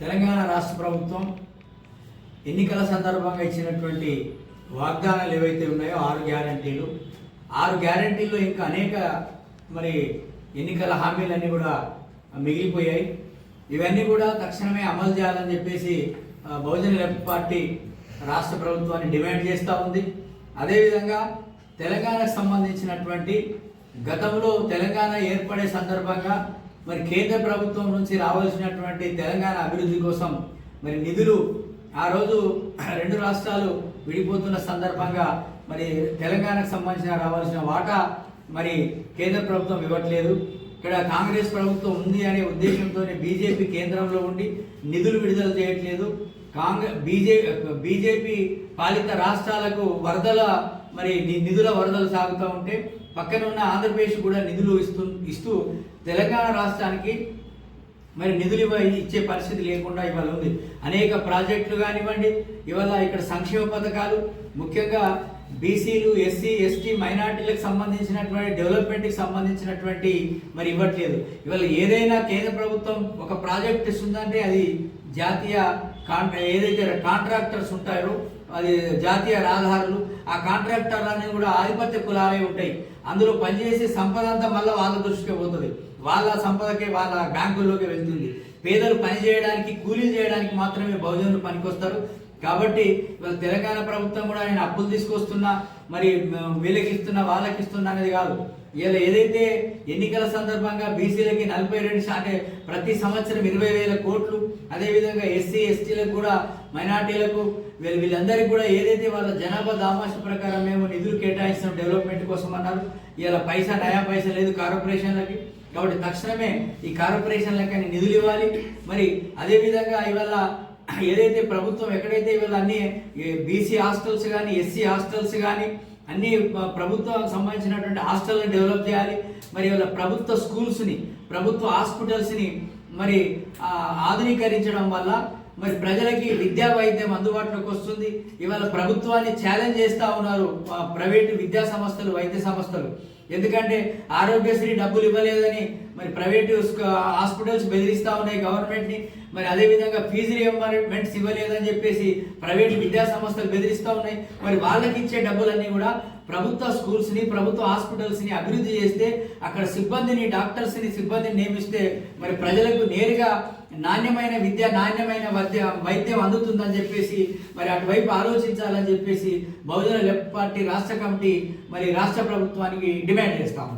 తెలంగాణ రాష్ట్ర ప్రభుత్వం ఎన్నికల సందర్భంగా ఇచ్చినటువంటి వాగ్దానాలు ఏవైతే ఉన్నాయో ఆరు గ్యారంటీలు ఆరు గ్యారంటీల్లో ఇంకా అనేక మరి ఎన్నికల హామీలన్నీ కూడా మిగిలిపోయాయి. ఇవన్నీ కూడా తక్షణమే అమలు చేయాలని చెప్పేసి బహుజన లెఫ్ట్ పార్టీ రాష్ట్ర ప్రభుత్వాన్ని డిమాండ్ చేస్తూ ఉంది. అదేవిధంగా తెలంగాణకు సంబంధించినటువంటి గతంలో తెలంగాణ ఏర్పడే సందర్భంగా మరి కేంద్ర ప్రభుత్వం నుంచి రావాల్సినటువంటి తెలంగాణ అభివృద్ధి కోసం మరి నిధులు ఆ రోజు రెండు రాష్ట్రాలు విడిపోతున్న సందర్భంగా మరి తెలంగాణకు సంబంధించిన రావాల్సిన వాటా మరి కేంద్ర ప్రభుత్వం ఇవ్వట్లేదు. ఇక్కడ కాంగ్రెస్ ప్రభుత్వం ఉంది అనే ఉద్దేశంతోనే బీజేపీ కేంద్రంలో ఉండి నిధులు విడుదల చేయట్లేదు. కాంగ్రెస్ బీజే బీజేపీ పాలిత రాష్ట్రాలకు వరదల మరి నిధుల వరదలు సాగుతూ ఉంటే పక్కన ఉన్న ఆంధ్రప్రదేశ్ కూడా నిధులు ఇస్తూ ఇస్తూ తెలంగాణ రాష్ట్రానికి మరి నిధులు ఇవ్వ ఇచ్చే పరిస్థితి లేకుండా ఇవాళ ఉంది. అనేక ప్రాజెక్టులు కానివ్వండి ఇవాళ ఇక్కడ సంక్షేమ పథకాలు ముఖ్యంగా బీసీలు ఎస్సీ ఎస్టీ మైనార్టీలకు సంబంధించినటువంటి డెవలప్మెంట్కి సంబంధించినటువంటి మరి ఇవ్వట్లేదు. ఇవాళ ఏదైనా కేంద్ర ప్రభుత్వం ఒక ప్రాజెక్ట్ ఇస్తుందంటే అది జాతీయ కాంట్రా ఏదైతే కాంట్రాక్టర్స్ ఉంటారో అది జాతీయ రహదారులు ఆ కాంట్రాక్టర్లన్నీ కూడా ఆధిపత్య కులాలే ఉంటాయి. అందులో పనిచేసే సంపద అంతా మళ్ళీ వాళ్ళ దృష్టికి పోతుంది. వాళ్ళ సంపదకే వాళ్ళ బ్యాంకుల్లోకి వెళ్తుంది. పేదలు పని చేయడానికి కూలీలు చేయడానికి మాత్రమే బహుజనులు పనికొస్తారు. కాబట్టి ఇవాళ తెలంగాణ ప్రభుత్వం కూడా నేను అప్పులు తీసుకొస్తున్నా మరి వీళ్ళకి ఇస్తున్నా వాళ్ళకి ఇస్తున్నా అనేది కాదు. ఇలా ఏదైతే ఎన్నికల సందర్భంగా బీసీలకి నలభై రెండు శాతం ప్రతి సంవత్సరం ఇరవై వేల కోట్లు అదేవిధంగా ఎస్సీ ఎస్టీలకు కూడా మైనార్టీలకు వీళ్ళు వీళ్ళందరికీ కూడా ఏదైతే వాళ్ళ జనాభా దామాష ప్రకారం మేము నిధులు కేటాయిస్తాం డెవలప్మెంట్ కోసం అన్నారు. ఇలా పైసా నయా పైసా లేదు కార్పొరేషన్లకి. కాబట్టి తక్షణమే ఈ కార్పొరేషన్లకి నిధులు ఇవ్వాలి. మరి అదేవిధంగా ఇవాళ ఏదైతే ప్రభుత్వం ఎక్కడైతే ఇవాళ అన్ని బీసీ హాస్టల్స్ కానీ ఎస్సీ హాస్టల్స్ కానీ అన్ని ప్రభుత్వానికి ప్రభుత్వం సంబంధించినటువంటి హాస్టల్ని డెవలప్ చేయాలి. మరి వీళ్ళ ప్రభుత్వ స్కూల్స్ని ప్రభుత్వ హాస్పిటల్స్ని మరి ఆధునీకరించడం వల్ల మరి ప్రజలకి విద్యా వైద్యం అందుబాటులోకి వస్తుంది. ఇవాళ ప్రభుత్వాన్ని ఛాలెంజ్ చేస్తూ ఉన్నారు ప్రైవేటు విద్యా సంస్థలు వైద్య సంస్థలు. ఎందుకంటే ఆరోగ్యశ్రీ డబ్బులు ఇవ్వలేదని మరి ప్రైవేటు హాస్పిటల్స్ బెదిరిస్తూ ఉన్నాయి గవర్నమెంట్ని. మరి అదేవిధంగా ఫీజు రియంబర్మెంట్స్ ఇవ్వలేదని చెప్పేసి ప్రైవేట్ విద్యా సంస్థలు బెదిరిస్తూ ఉన్నాయి. మరి వాళ్ళకి ఇచ్చే డబ్బులన్నీ కూడా ప్రభుత్వ స్కూల్స్ని ప్రభుత్వ హాస్పిటల్స్ని అభివృద్ధి చేస్తే అక్కడ సిబ్బందిని డాక్టర్స్ని సిబ్బందిని నియమిస్తే మరి ప్రజలకు నేరుగా నాణ్యమైన విద్య నాణ్యమైన వైద్య వైద్యం అందుతుందని చెప్పేసి మరి అటువైపు ఆలోచించాలని చెప్పేసి బహుజన లెఫ్ట్ పార్టీ రాష్ట్ర కమిటీ మరి రాష్ట్ర ప్రభుత్వానికి డిమాండ్ చేస్తాము